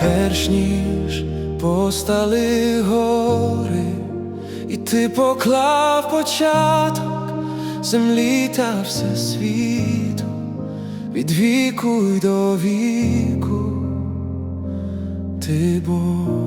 перш ніж постали гори, і ти поклав початок землі та всесвіту, від віку й до віку, ти Бог.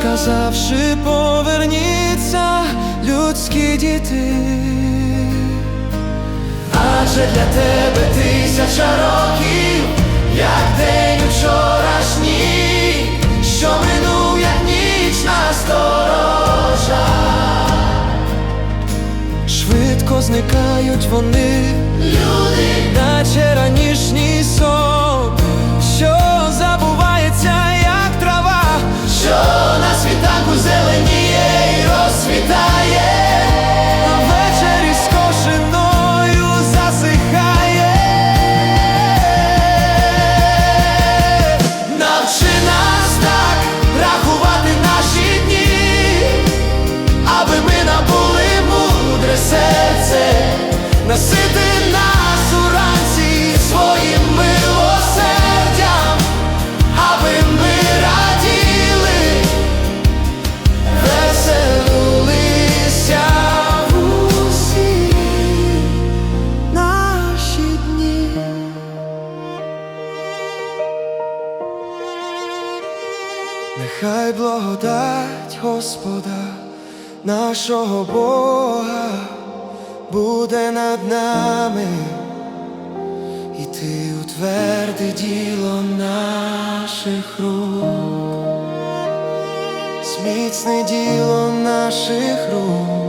Сказавши, поверніться людські діти. Адже для тебе тисяча років, як день вчорашній, що минув, як ніч насторожа. Швидко зникають вони, Люди, Нехай благодать Господа, нашого Бога, буде над нами, і ти утверди діло наших рук, зміцни діло наших рук.